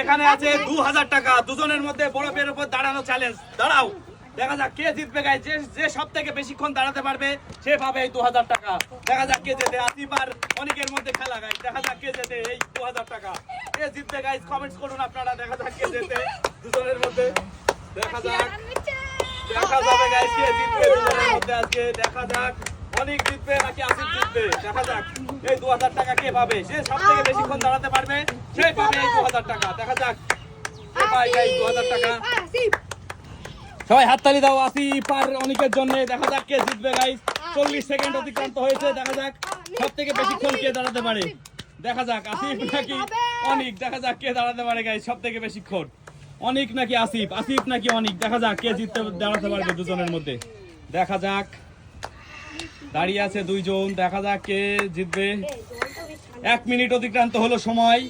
এখানে আছে দু হাজার টাকা। দুজনের মধ্যে বরফের উপর দাঁড়ানো চ্যালেঞ্জ দাঁড়াও। দেখা যাক কে জিতবে গাই যে যে সব থেকে বেশিক্ষণ দাঁড়াতে পারবে, সে পাবে এই দু হাজার টাকা। দেখা যাক কে জেতে। আসিফ আর অনেকের মধ্যে খেলা গাই দেখা যাক কে জেতে এই দু হাজার টাকা। কে জিতবে গাই কমেন্টস করুন আপনারা। দেখা যাক কে জেতে দুজনের মধ্যে। দেখা যাক। দেখা যাবে গাইস কে জিতবে দুজনের মধ্যে আজকে। দেখা যাক। অনেক জিতবে নাকি আসিফ জিতবে দেখা যাক। এই দু হাজার টাকা কে পাবে? সে সব থেকে বেশিক্ষণ দাঁড়াতে পারবে সে পাবে এই দু হাজার টাকা। দেখা যাক। কে পায় গাইস দু হাজার টাকা। সবাই হাততালি দাও আসিফ আর অনেকের জন্য। দেখা যাক কে জিতবে গাইস। চল্লিশ সেকেন্ড অতিক্রান্ত হয়েছে। দেখা যাক সব থেকে বেশিক্ষণ কে দাঁড়াতে পারে। দেখা যাক আসিফ নাকি অনেক। দেখা যাক কে দাঁড়াতে পারে গাইস সব থেকে বেশিক্ষণ। অনেক নাকি আসিফ আসিফ নাকি অনেক। দেখা যাক কে জিততে দাঁড়াতে পারবে দুজনের মধ্যে। দেখা যাক। দাঁড়িয়ে আছে দুইজন দেখা যাক কে জিতবে। এক মিনিট অতিক্রান্ত হলো সময়।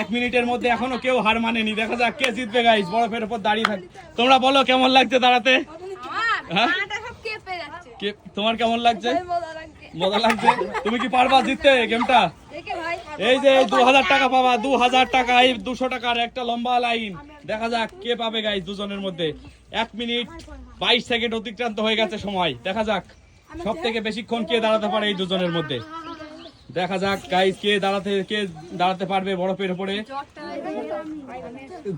এক মিনিটের মধ্যে এখনও কেউ হার মানেনি। দেখা যাক কে জিতবে গাইস বরফের উপর দাঁড়িয়ে থাক। তোমরা বলো কেমন লাগছে দাঁড়াতে? হ্যাঁ? তোমার কেমন লাগছে? মজা লাগছে। তুমি কি পারবা জিততে গেমটা? এই যে দু হাজার টাকা পাবা দু হাজার টাকা এই দুশো টাকার একটা লম্বা লাইন। দেখা যাক কে পাবে গাইস দুজনের মধ্যে। এক মিনিট বাইশ সেকেন্ড অতিক্রান্ত হয়ে গেছে সময়। দেখা যাক। সব থেকে বেশিক্ষণ কে দাঁড়াতে পারে এই দুজনের মধ্যে? দেখা যাক গাইস কে দাঁড়াতে কে দাঁড়াতে পারবে বরফের উপরে?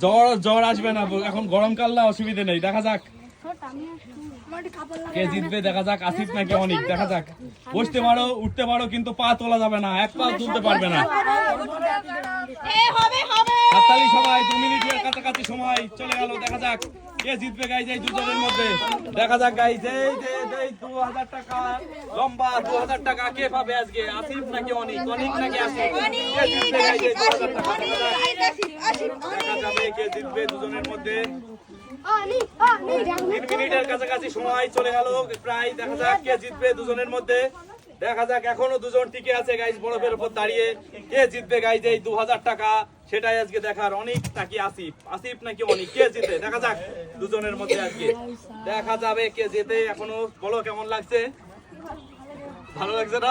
জ্বর জ্বর আসবে না এখন গরমকাল না অসুবিধে নেই। দেখা যাক। কে জিতবে দেখা যাক। আসিফ নাকি অনেক দেখা যাক। বসতে পারো উঠতে পারো কিন্তু পা তোলা যাবে না এক পা তুলতে পারবে না। হাততালি সবাই দু মিনিটের কাছাকাছি সময় চলে গেল দেখা যাক। কে জিতবে গাইজ এই দুজনের মধ্যে? দেখা যাক গাইজ এই যে এই দু হাজার টাকা লম্বা দু হাজার টাকা কে পাবে আজকে? আসিফ নাকি অনেক? অনেক নাকি আসিফ? কে জিতবে গাইজ এই দু হাজার টাকা? দেখা যাক। যাবে কে জিতবে দুজনের মধ্যে। তিন মিনিটের কাছাকাছি সময় চলে গেল। প্রায় দেখা যাক কে জিতবে দুজনের মধ্যে। দেখা যাক, এখনও দুজন টিকে আছে গাইজ বরফের উপর দাঁড়িয়ে। কে জিতবে গাইজ এই দু হাজার টাকা? সেটাই আজকে দেখার। অনেক নাকি আসিফ? আসিফ নাকি অনেক? কে জিতে? দেখা যাক, দুজনের মধ্যে আজকে। দেখা যাবে কে জিতে। এখনও বলো কেমন লাগছে? ভালো লাগছে না?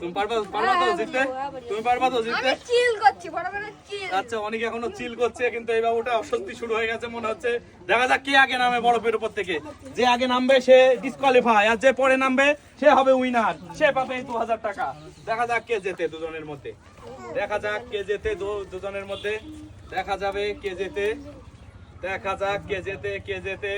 তুমি পারবা পারবা তো জিততে? তুমি পারবা তো জিততে? চিল করছি বড় বড় চিল আচ্ছা অনেক এখনও চিল করছে কিন্তু এই বাবুটা অস্বস্তি শুরু হয়ে গেছে মনে হচ্ছে। দেখা যাক কে আগে নামে বরফের উপর থেকে। যে আগে নামবে সে ডিসকোয়ালিফাই আর যে পরে নামবে সে হবে উইনার সে পাবে দু হাজার টাকা। দেখা যাক কে জেতে দুজনের মধ্যে। দেখা যাক কে জেতে দুজনের মধ্যে। দেখা যাবে কে জেতে। দেখা যাক কে জেতে কে জেতে।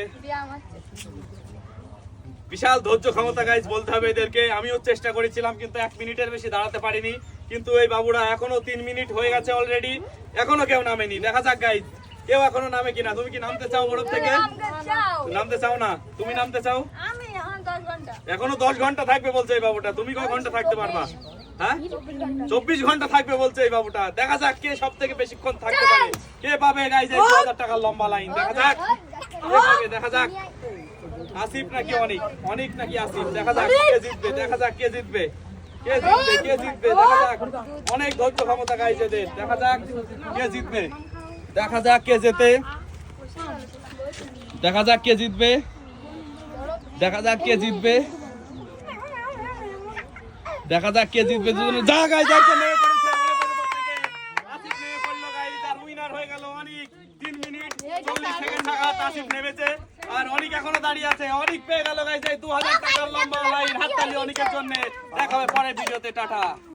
বিশাল ধৈর্য ক্ষমতা গাইজ বলতে হবে এদেরকে। আমিও চেষ্টা করেছিলাম কিন্তু এক মিনিটের বেশি দাঁড়াতে পারিনি। কিন্তু এই বাবুরা এখনও তিন মিনিট হয়ে গেছে অলরেডি এখনও কেউ নামেনি। দেখা যাক গাইজ কেউ এখনও নামে কিনা। তুমি কি নামতে চাও বরফ থেকে? নামতে চাও। না? তুমি নামতে চাও? আমি এখন দশ ঘণ্টা থাকবে বলছে এই বাবুটা। তুমি কয় ঘণ্টা থাকতে পারবা? হ্যাঁ? চব্বিশ ঘণ্টা থাকবে বলছে এই বাবুটা। দেখা যাক কে সব থেকে বেশিক্ষণ থাকতে পারে। কে পাবে গাইজ এই টাকার লম্বা লাইন দেখা যাক। দেখা যাক। আসিফ নাকি অনেক? অনেক নাকি আসিফ? দেখা যাক কে জিতবে দেখা যাক কে জিতবে। কে জিতবে কে জিতবে দেখা যাক। অনেক ধৈর্য ক্ষমতা গাইজ এদের। দেখা যাক কে জিতবে। দেখা যাক কে জেতে। দেখা যাক কে জিতবে। দেখা যাক কে জিতবে। দেখা যাক কে জিতবে। দুজনে যা গাই যাচ্ছে নেমে পড়েছে আসিফ নেমে পড়ল গাই তার উইনার হয়ে গেল অনেক। তিন মিনিট চল্লিশ সেকেন্ড নাগাদ আসিফ নেমেছে। আর অনেক এখনও দাঁড়িয়ে আছে। অনেক পেয়ে গেল গাইছে দু হাজার টাকার লম্বা লাইন হাততালি অনেকের জন্য। দেখা হবে পরের ভিডিওতে, টাটা।